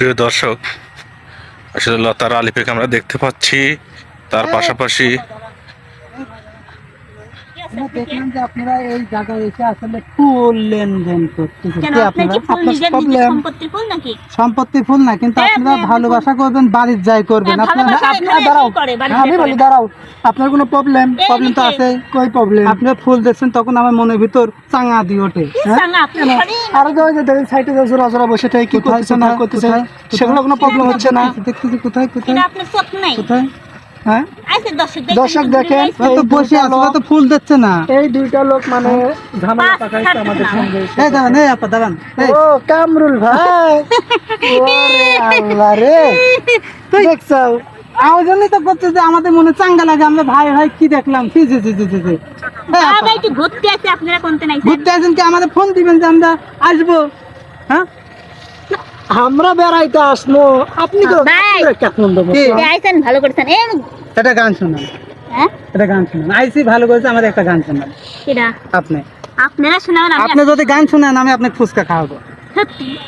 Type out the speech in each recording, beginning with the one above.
প্রিয় দর্শক আসলে লতার আলিপেকে আমরা দেখতে পাচ্ছি তার পাশাপাশি আমরা দেখলাম যে আপনারা এই জায়গায় এসে আসলে ফুল লেনদেন করতেছেন। কি আপনার? আপনার প্রবলেম সম্পত্তি ফুল না কিন্তু হ্যাঁ, আপনারা হ্যাঁ, ভালোবাসা করবেন বাড়ির যাই করবেন। হ্যাঁ, আপনারা দাঁড়াও। আমি বলি দাঁড়াও। আপনার কোনো প্রবলেম প্রবলেম তো আছে। কই প্রবলেম আপনি ফুল দেখছেন তখন আমার মনের ভিতর চাঙা দিয়ে ওঠে। হ্যাঁ? আর যে দেখেন সাইডে যে জোড়া জোড়া বসে থাকে কি কোথায়, করতেছে না করতেছে সেগুলো কোনো প্রবলেম হচ্ছে না। দেখতেছি কোথায়? কোথায় আপনার চোখ নাই। কোথায়? হ্যাঁ? দর্শক দর্শক দেখেন। তো বসে আছে তো ফুল দিচ্ছে না। এই দুইটা লোক মানে ঝামেলা পাকাইছে আমাদের সঙ্গে। এই দাঁড়ান এই আপা দাঁড়ান ও কামরুল ভাই। ওরে আল্লাহ রে। দেখছ? আমার জন্যই তো করছে যে আমাদের মনে চাঙ্গা লাগে আমরা ভাই ভাই কি দেখলাম? জি জি জি জি জি ঘুরতে আছে আপনারা কোনতে নাই ঘুরতে আসেন কি? আমাদের ফোন দিবেন যে আমরা আসব। হ্যাঁ? আমরা বেড়াইতে আসব আপনি তো কেমন দেবো কি? আইসেন ভালো করেছেন এটা গান শুনুন। হ্যাঁ? এটা গান শুনুন। আইসি ভালো করেছে আমাদের একটা গান শুনুন। আপনি। আপনারা শোনাবেন আপনি যদি গান শুনেন আমি আপনাকে ফুচকা খাওয়াবো।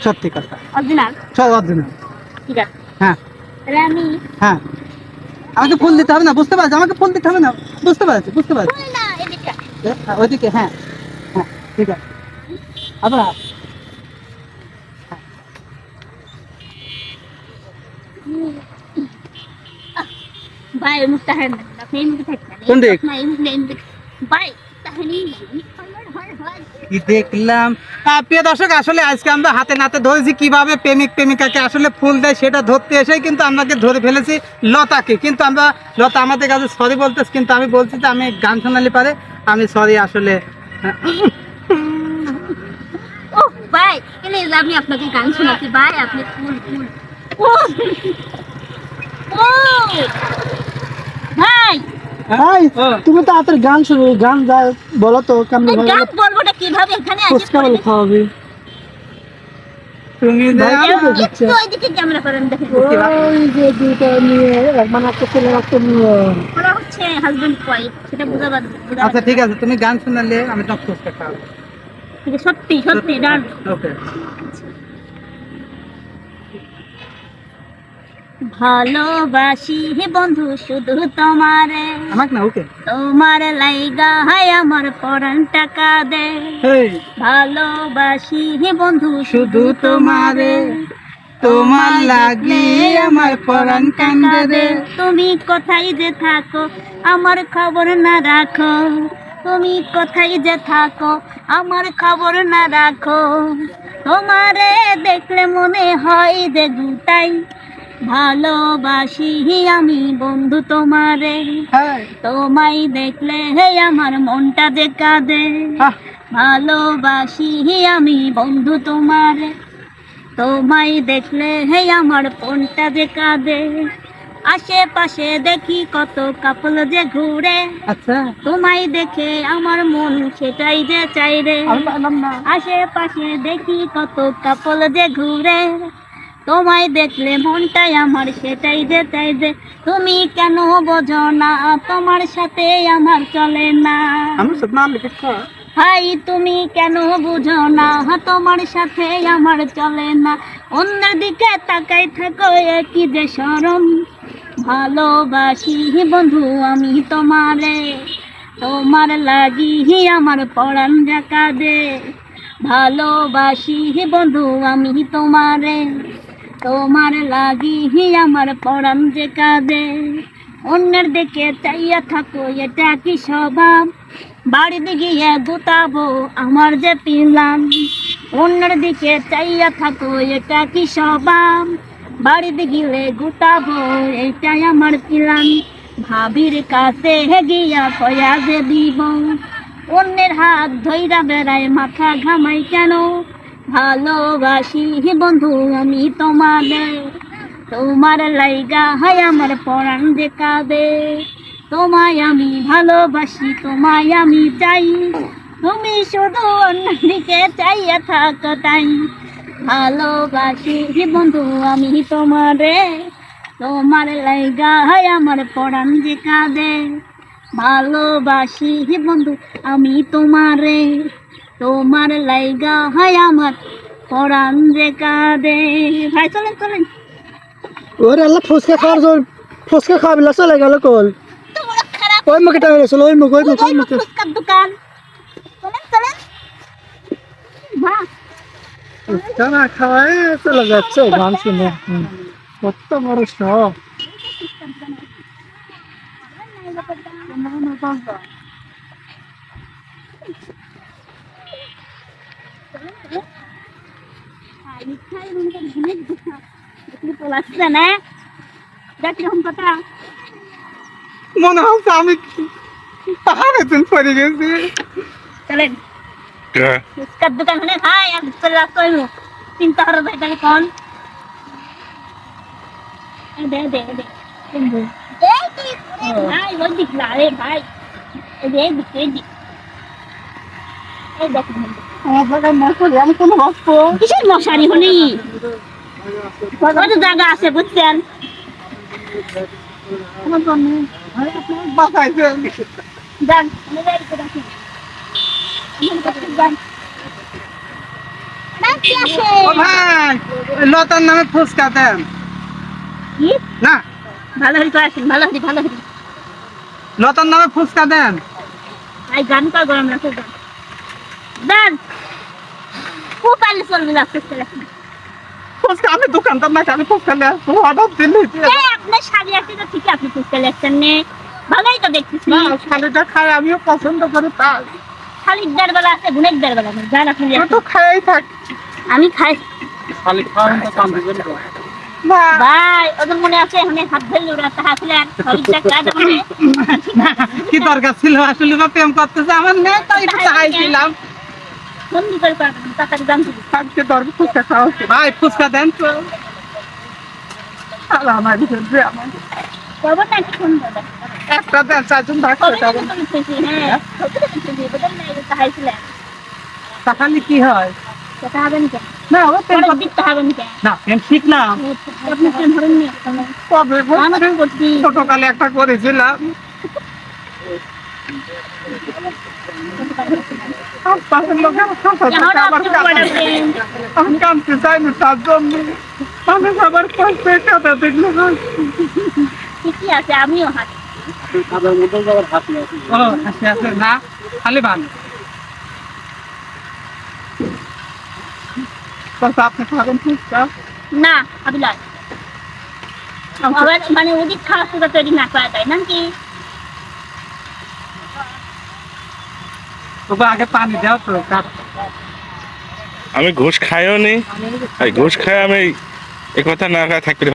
সত্যি? কথা। অরিজিনাল? সব অর্জুন ঠিক আছে হ্যাঁ আমি হ্যাঁ। আমাকে ফুল দিতে হবে না বুঝতে পারছি আমাকে ফুল দিতে হবে না বুঝতে পারছি বুঝতে পারছি। হ্যাঁ, ওইদিকে হ্যাঁ হ্যাঁ ঠিক আছে। আবার ভাই মুখটা হেন আপনি এই মুখে থাকবেন কোন দিক? না এই মুখে এই মুখে। ভাই তাহলে হয় দেখলাম? প্রিয় দর্শক আসলে আজকে আমরা হাতে নাতে ধরেছি কীভাবে প্রেমিক প্রেমিকাকে আসলে ফুল দেয় সেটা ধরতে এসেই কিন্তু আমাকে ধরে ফেলেছি লতাকে। কিন্তু আমরা লতা আমাদের কাছে সরি বলতেছি কিন্তু আমি বলছি যে আমি গান শোনালে পারে আমি সরি আসলে ভাই এলে আমি আপনাকে গান ভাই আপনি ফুল ফুল। ও! ও! ভাই! ভাই তুমি তো হাতের গান শুনো গান বলো তো কেমন গান বলবোটা কীভাবে এখানে আছে ফুচকা বলে। খাওয়াবি তুমি যে ভাই, একটু দিচ্ছে। ওইদিকে ক্যামেরা করেন দেখেন ওই যে দুইটা নিয়ে এক মানে একটা ছেলে একটা নিয়ে ওরা হচ্ছে হাজবেন্ড ওয়াইফ সেটা বুঝাবার আচ্ছা ঠিক আছে তুমি গান শোনালে আমি তোমাকে ফুচকা খাওয়াবো। সত্যি সত্যি ডান ওকে ভালোবাসি হে বন্ধু শুধু তোমারে। আমাকে না ওকে। তোমার লাইগা হায় আমার পরাণ টাকা দে। ভালোবাসি হে বন্ধু শুধু তোমারে। তোমার। লাগি আমার পরাণ কান্দে তুমি কোথায় যে থাকো আমার খবর না রাখো। তুমি কোথায় যে থাকো আমার খবর না রাখো। তোমারে দেখলে মনে হয় যে গুটাই ভালোবাসি আমি বন্ধু তোমারে। হ্যাঁ। তোমায় দেখলে হে আমার মনটা যে কাঁদে। আহ, ভালোবাসি আমি বন্ধু তোমারে। তোমায় দেখলে হে আমার ফোনটা যে কাঁদে। আশেপাশে দেখি কত কাপল যে ঘুরে। আচ্ছা। তোমায় দেখে আমার মন সেটাই যে চাই রে। আশেপাশে দেখি কত কাপল যে ঘুরে। তোমায় দেখলে মনটাই আমার সেটাই যে চাই যে তুমি কেন বোঝো না তোমার সাথে আমার চলে না। হাই তুমি কেন বুঝো না তোমার সাথে আমার চলে না। অন্যের দিকে তাকাই থাকো একই যে সরম ভালোবাসি। বন্ধু, আমি তোমারে। তোমার লাগি আমার পড়ান জাকা দে। ভালোবাসি বন্ধু, আমি তোমারে। তোমার লাগি আমার পড়ান যে কাঁদে অন্যের দিকে চাইয়া থাকো, এটা কি স্বভাব? বাড়িতে গিয়ে গুতাবো আমার যে পিলাম অন্যের দিকে চাইয়া থাকো, এটা কি স্বভাব? বাড়িতে গিলে গুতাবো এটাই আমার পিলাম ভাবির কাছে গিয়া কয়া যে দিব। অন্যের হাত ধইরা বেড়ায় মাথা ঘামাই কেন? ভালোবাসি বন্ধু, আমি তোমাদের। তোমার লাইগা হায় আমার পরাণ যে কাঁদে। তোমায় আমি ভালোবাসি, তোমায় আমি চাই। তুমি শুধু অন্যদিকে চাইয়া থাকো তাই। ভালোবাসি বন্ধু আমি তোমারে। তোমার লাইগা হায় আমার পরাণ যে কাঁদে। ভালোবাসি বন্ধু আমি তোমারে। তোমার লাইগা হায় আমার পরাণ যে কাঁদে। ভাই চলেন চলেন। ওরে আল্লাহ ফুচকা খাওয়ার জন্য ফুচকা খাওয়া বিলা চলে গেল কল। ওই মুখে টাইম গেছিল ওই মুখ ওই মুখ ওই মুখে। ফুচকার দোকান চলেন চলেন। মা ফুচকা না খাওয়াই চলে যাচ্ছে, গান শুনে। কত বড় শখ। মনে হচ্ছে আমি পাহাড়ে পড়ে গেছি। চলেন। ফুচকার দোকান হলে ভাই আর চলে রাখতে হইব চিন্তা করো ভাই তাহলে কোন? দে দে দে এই দে। এই দে, ওরে ভাই ওই দিক না রে ভাই। এই দে, দিক এই দিক। এই দেখ আমার জায়গায় না আমি কোনো হাসবো কিসের মশারি হলি? কত জায়গা আছে বুঝছেন? আমার জন্য। বাঁচাইছেন যান আমি যাই। ভাই লতার নামে ফুচকা দেন। না। ভালো হরি আসেন ভালো হরি ভালো হরি লতার নামে ফুচকা দেন। আই গান কর গরম দেন। খুব পারলে চলবে না ফুচকা আমি দোকানদার নাকি আমি ফুচকা নিয়ে আসব অর্ডার দিলি। আপনার শাড়ি আছে তো ঠিক আপনি ফুচকা লেখছেন নে। ভালোই তো দেখতেছি। না খাই আমিও পছন্দ করি তাই। খালি দেড় বেলা আছে গুণের দেড় বেলা আপনি আমি তো খাই থাক। আমি খাই। শালি খাওয়ান তো কাম দিবেন না ভাই ওদের মনে আছে এখানে হাত ধরলে ওরা তাহা ছিলেন হরিটা কাজ মানে কি দরকার ছিল? আসলে বা প্রেম করতেছে আমার নেই তাই চাইছিলাম বন্ধু করে পারবেন তাড়াতাড়ি দাম দিবি আজকে দরকার ফুচকা খাওয়া ভাই ফুচকা দেন তো। শালা আমার দিকে আমার করব না ফোন করবেন একটা দেন চারজন ভাগ করে হ্যাঁ ছিলেন তাহলে কি হয়? না ও না নি কবে? ছোটকালে একটা করেছিলাম। আর পাশের লোক আমার সংসার এখন করতে আমার আপনি কাঁদে। বড় প্রেম আমি কাঁদতে চাই না তার জন্য। মানুষ আবার কষ্টে কাঁদা দেখলে হয়। ঠিকই আছে আমিও হাত ও হাসি আছে না খালি ভালো বাস আপনি খাবেন ফুচকা না আবিলাস আবার মানে ওদিক খাওয়া তৈরি না করা যায় নাকি? তবু আগে পানি দাও তো আমি ঘুষ খাইও নি ঘুষ খাই আমি এই কথা না থাকতে